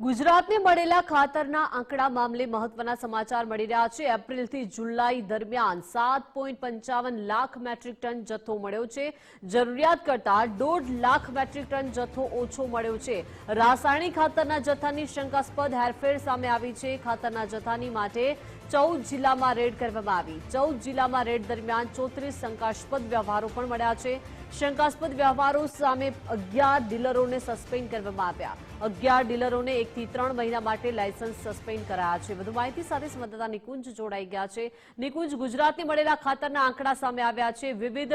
ગુજરાતને મળેલા ખાતરના આંકડા મામલે મહત્વના સમાચાર મળી રહ્યા છે. એપ્રિલથી જુલાઈ દરમિયાન સાત પોઈન્ટ પંચાવન લાખ મેટ્રિક ટન જથ્થો મળ્યો છે. જરૂરિયાત કરતા દોઢ લાખ મેટ્રિક ટન જથ્થો ઓછો મળ્યો છે. રાસાયણિક ખાતરના જથ્થાની શંકાસ્પદ હેરફેર સામે આવી છે. ખાતરના જથ્થાની માટે ચૌદ જિલ્લામાં રેડ કરવામાં આવી. ચૌદ જિલ્લામાં રેડ દરમિયાન ચોત્રીસ શંકાસ્પદ વ્યવહારો પણ મળ્યા છે. શંકાસ્પદ વ્યવહારો સામે અગિયાર ડીલરોને સસ્પેન્ડ કરવામાં આવ્યા. અગિયાર ડીલરોને એકથી ત્રણ મહિના માટે લાયસન્સ સસ્પેન્ડ કરાયા છે. વધુ માહિતી સાથે સંવાદદાતા નિકુંજ જોડાઈ ગયા છે. નિકુંજ, ગુજરાતને મળેલા ખાતરના આંકડા સામે આવ્યા છે. વિવિધ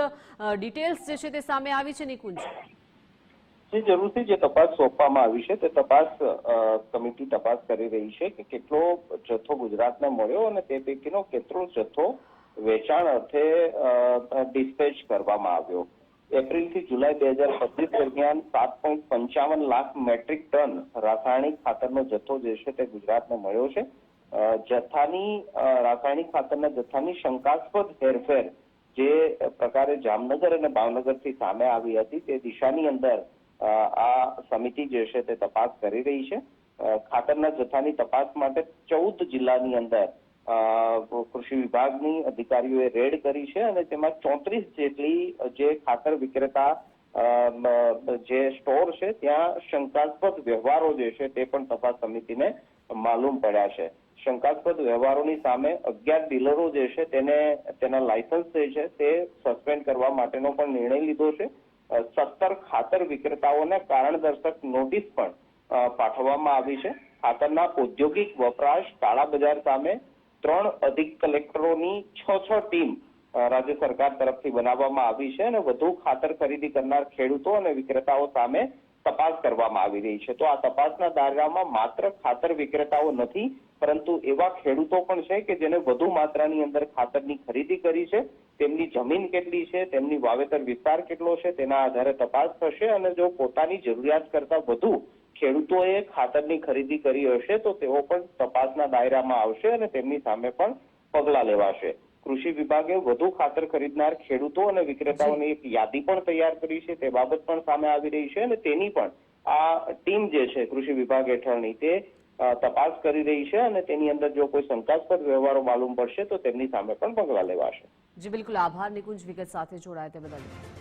ડિટેલ્સ જે છે તે સામે આવી છે, નિકુંજ. જે, જરૂરથી જે તપાસ સોંપવામાં આવી છે, તે તપાસ કમિટી તપાસ કરી રહી છે કે કેટલો જથ્થો ગુજરાતને મળ્યો અને તે પૈકીનો કેટલો જથ્થો વેચાણ અર્થે ડિસ્પેચ કરવામાં આવ્યો. એપ્રિલથી જુલાઈ બે હજાર પચીસ દરમિયાન સાત પોઈન્ટ પંચાવન લાખ મેટ્રિક ટન રાસાયણિક ખાતરનો જથ્થો જે છે તે ગુજરાતને મળ્યો છે. જથ્થાની રાસાયણિક ખાતરના જથ્થાની શંકાસ્પદ હેરફેર જે પ્રકારે જામનગર અને ભાવનગરથી સામે આવી હતી તે દિશાની અંદર આ સમિતિ જે છે તે તપાસ કરી રહી છે. ખાતરના જથ્થાની તપાસ માટે ચૌદ જિલ્લાની અંદર કૃષિ વિભાગની અધિકારીઓએ રેડ કરી છે અને તેમાં ચોત્રીસ જેટલી, જે ખાતર વિક્રેતા જે સ્ટોર છે, ત્યાં શંકાસ્પદ વ્યવહારો જે છે તે પણ તપાસ સમિતિને માલુમ પડ્યા છે. શંકાસ્પદ વ્યવહારોની સામે અગિયાર ડીલરો જે છે તેને, તેના લાયસન્સ જે છે તે સસ્પેન્ડ કરવા માટેનો પણ નિર્ણય લીધો છે. સત્તર ખાતર વિક્રેતાઓને કારણદર્શક નોટિસ પણ પાઠવવામાં આવી છે. ખાતરના ઔદ્યોગિક વપરાશ, કાળા બજાર સામે ત્રણ અધિક કલેક્ટરોની છ છ ટીમ રાજ્ય સરકાર તરફથી બનાવવામાં આવી છે અને વધુ ખાતર ખરીદી કરનાર ખેડૂતો અને વિક્રેતાઓ સામે તપાસ કરવામાં આવી રહી છે. તો આ તપાસના દાયરામાં માત્ર ખાતર વિક્રેતાઓ નથી, પરંતુ એવા ખેડૂતો પણ છે કે જેને વધુ માત્રાની અંદર ખાતરની ખરીદી કરી છે. તેમની જમીન કેટલી છે, તેમની વાવેતર વિસ્તાર કેટલો છે, તેના આધારે તપાસ થશે અને જો પોતાની જરૂરિયાત કરતા વધુ ખેડૂતોએ ખાતરની ખરીદી કરી હશે તો તેઓ પણ તપાસના દાયરામાં આવશે અને તેમની સામે પણ પગલાં લેવાશે. કૃષિ વિભાગે વધુ ખાતર ખરીદનાર ખેડૂતો અને વિક્રેતાઓની એક યાદી પણ તૈયાર કરી છે. તે બાબત પણ સામે આવી રહી છે અને તેની પણ આ ટીમ જે છે કૃષિ વિભાગ હેઠળની તે તપાસ કરી રહી છે અને તેની અંદર જો કોઈ શંકાસ્પદ વ્યવહારો માલુમ પડશે તો તેમની સામે પણ પગલાં લેવાશે. જી, બિલકુલ આભાર નિકુંજ વિગત સાથે જોડાયા તે બદલ.